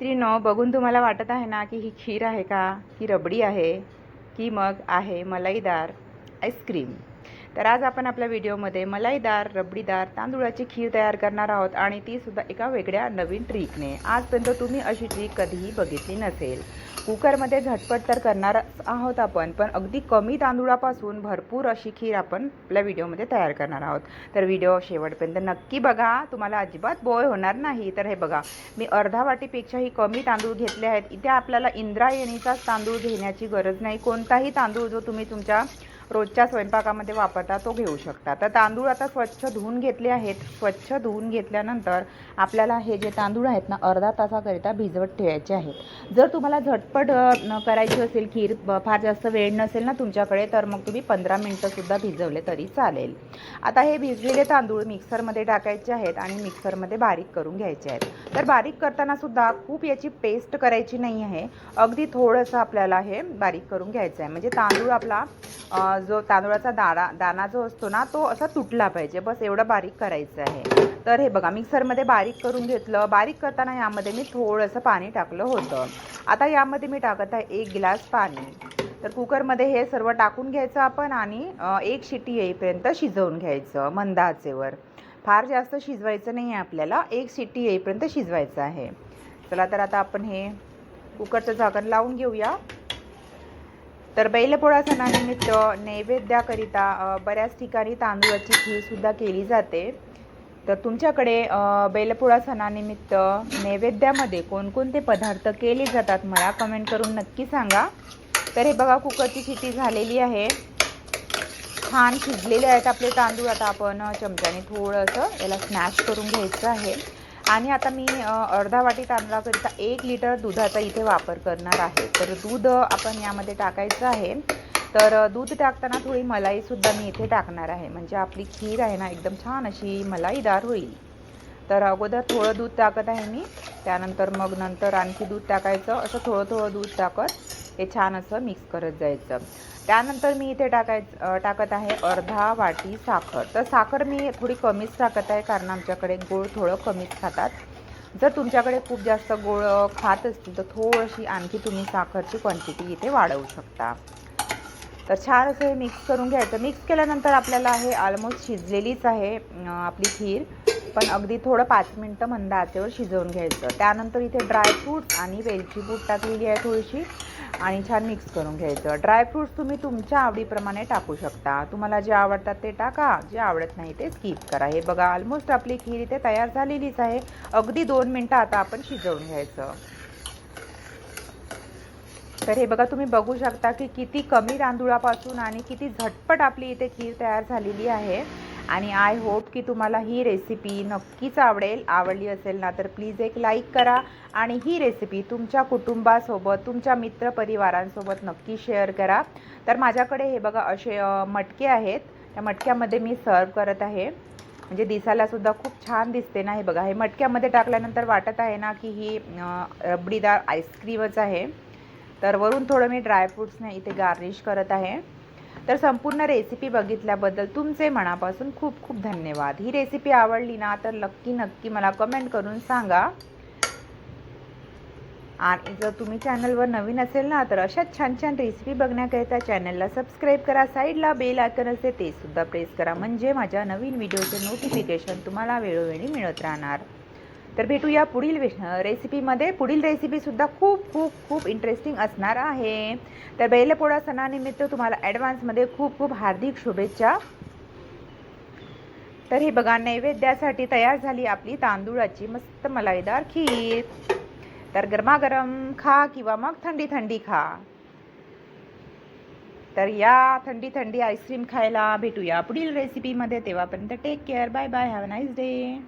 मैत्रिणीनो बघून तुम्हाला वाटत आहे ना की ही खीर आहे का? ही रबडी आहे? की मग आहे मलाईदार आईस्क्रीम. तर आज आपण आपल्या व्हिडिओमध्ये मलाईदार रबडीदार तांदूळाची खीर तयार करणार आहोत आणि ती सुद्धा एका वेगळ्या नवीन ट्रिकने. आजपर्यंत तुम्ही अशी ट्रिक कधीही बघितली नसेल. कुकरमध्ये झटपट तर करणार आहोत आपण पण अगदी कमी तांदुळापासून भरपूर अशी खीर आपण आपल्या व्हिडिओमध्ये तयार करणार आहोत. तर व्हिडिओ शेवटपर्यंत नक्की बघा. तुम्हाला अजिबात बोय होणार नाही. तर हे बघा मी अर्धा वाटीपेक्षाही कमी तांदूळ घेतले आहेत. इथे आपल्याला इंद्रायणीचाच तांदूळ घेण्याची गरज नाही. कोणताही तांदूळ जो तुम्ही तुमच्या रोजच्या स्वयंपाकामध्ये वापरता तो घेऊ शकता. तर तांदूळ आता स्वच्छ धुवून घेतले आहेत. स्वच्छ धुवून घेतल्यानंतर आपल्याला हे जे तांदूळ आहेत ना अर्धा तासाकरिता भिजवत ठेवायचे आहेत. जर तुम्हाला झटपट करायची असेल खीर फार जास्त वेळ नसेल ना तुमच्याकडे तर मग तुम्ही पंधरा मिनटंसुद्धा भिजवले तरी चालेल. आता हे भिजलेले तांदूळ मिक्सरमध्ये टाकायचे आहेत आणि मिक्सरमध्ये बारीक करून घ्यायचे आहेत. तर बारीक करतानासुद्धा खूप याची पेस्ट करायची नाही आहे. अगदी थोडंसं आपल्याला हे बारीक करून घ्यायचं आहे. म्हणजे तांदूळ आपला जो तांदूळाचा दाणा दाणा जो असतो ना तो असा तुटला पाहिजे. बस एवढं बारीक करायचं आहे. तर हे बघा मिक्सरमध्ये बारीक करून घेतलं. बारीक करताना यामध्ये मी थोडंसं पाणी टाकलं होतं. आता यामध्ये मी टाकत आहे एक गिलास पाणी. तर कुकरमध्ये हे सर्व टाकून घ्यायचं आपण आणि एक शिटी येईपर्यंत शिजवून घ्यायचं मंद आचेवर फार जास्त शिजवायचं नाही आहे आपल्याला. एक शिट्टी येईपर्यंत शिजवायचं आहे. चला तर आता आपण हे कुकरचं झाकण लावून घेऊया. तर बैलपोळा सणानिमित्त नैवेद्याकरिता बऱ्याच ठिकाणी तांदूळाची खीरसुद्धा केली जाते. तर तुमच्याकडे बैलपोळा सणानिमित्त नैवेद्यामध्ये कोणकोणते पदार्थ केले जातात मला कमेंट करून नक्की सांगा. तर हे बघा कुकरची शिटी झालेली आहे. छान शिजलेले आहेत आपले तांदूळ. आता आपण चमच्याने थोडंसं याला स्मॅश करून घ्यायचं आहे. आणि आता मी अर्धा वाटी तांदळाकरिता एक लिटर दुधाचा इथे वापर करणार आहे. तर दूध आपण यामध्ये टाकायचं आहे. तर दूध टाकताना थोडी मलाईसुद्धा मी इथे टाकणार आहे. म्हणजे आपली खीर आहे ना एकदम छान अशी मलाईदार होईल. तर अगोदर थोडं दूध टाकत आहे मी. त्यानंतर मग नंतर आणखी दूध टाकायचं. असं थोडं थोडं दूध टाकत हे छान असं मिक्स करत जायचं. त्यानंतर मी इथे टाकायचं टाकत आहे अर्धा वाटी साखर. तर साखर मी थोडी कमीच टाकत आहे कारण आमच्याकडे गोळ थोडं कमीच खातात. जर तुमच्याकडे खूप जास्त गोळ खात असतील तर थोडीशी आणखी तुम्ही साखरची क्वांटिटी इथे वाढवू शकता. तर छान असं हे मिक्स करून घ्यायचं. मिक्स केल्यानंतर आपल्याला हे ऑलमोस्ट शिजलेलीच आहे आपली खीर. पण अगदी थोडं पाच मिनटं मंद आचेवर शिजवून घ्यायचं. त्यानंतर इथे ड्रायफ्रूट्स आणि वेलची पूड टाकलेली आहे थोडीशी आणि छान मिक्स करून घ्यायचं. ड्रायफ्रूट्स तुम्ही तुमच्या आवडीप्रमाणे टाकू शकता. तुम्हाला जे आवडतात ते टाका. जे आवडत नाही ते स्किप करा. हे बघा ऑलमोस्ट आपली खीर इथे तयार झालेलीच आहे. अगदी दोन मिनटं आता आपण शिजवून घ्यायचं. तर हे बघा तुम्ही बघू शकता की किती कमी तांदूळापासून आणि किती झटपट आपली इथे खीर तयार झालेली आहे. आणि आय होप की तुम्हाला ही रेसिपी नक्कीच आवडेल. आवडली असेल ना तर प्लीज एक लाईक करा आणि ही रेसिपी तुमच्या कुटुंबासोबत तुमच्या मित्रपरिवारांसोबत नक्की शेअर करा. तर माझ्याकडे हे बघा असे मटके आहेत. त्या मटक्यामध्ये मी सर्व करत आहे. म्हणजे दिसायलासुद्धा खूप छान दिसते ना हे बघा. हे मटक्यामध्ये टाकल्यानंतर वाटत आहे ना की ही रबडीदार आईस्क्रीमच आहे. तर वरून थोडं मी ड्रायफ्रूट्सने इथे गार्निश करत आहे. तर संपूर्ण रेसिपी बघितल्याबद्दल तुमचे मनापासून खूप खूप धन्यवाद. ही रेसिपी आवडली ना तर नक्की नक्की मला कमेंट करून सांगा. आणि जर तुम्ही चॅनलवर नवीन असेल ना तर अशाच छान छान रेसिपी बघण्याकरिता चॅनलला सबस्क्राईब करा. साईडला बेल आयकन असते ते सुद्धा प्रेस करा. म्हणजे माझ्या नवीन व्हिडिओचे नोटिफिकेशन तुम्हाला वेळोवेळी मिळत राहणार. तर भेटूया पुढील वे- रेसिपीमध्ये पुढील रेसिपीसुद्धा खूप खूप खूप इंटरेस्टिंग असणार आहे. तर बैलपोळा सणानिमित्त तुम्हाला ॲडव्हान्समध्ये खूप खूप हार्दिक शुभेच्छा. तर हे बघा नैवेद्यासाठी तयार झाली आपली तांदूळाची मस्त मलाईदार खीर. तर गरमागरम खा किंवा मग थंडी थंडी खा. तर या थंडी थंडी आईस्क्रीम खायला भेटूया पुढील रेसिपीमध्ये तेव्हापर्यंत take care bye bye have a nice day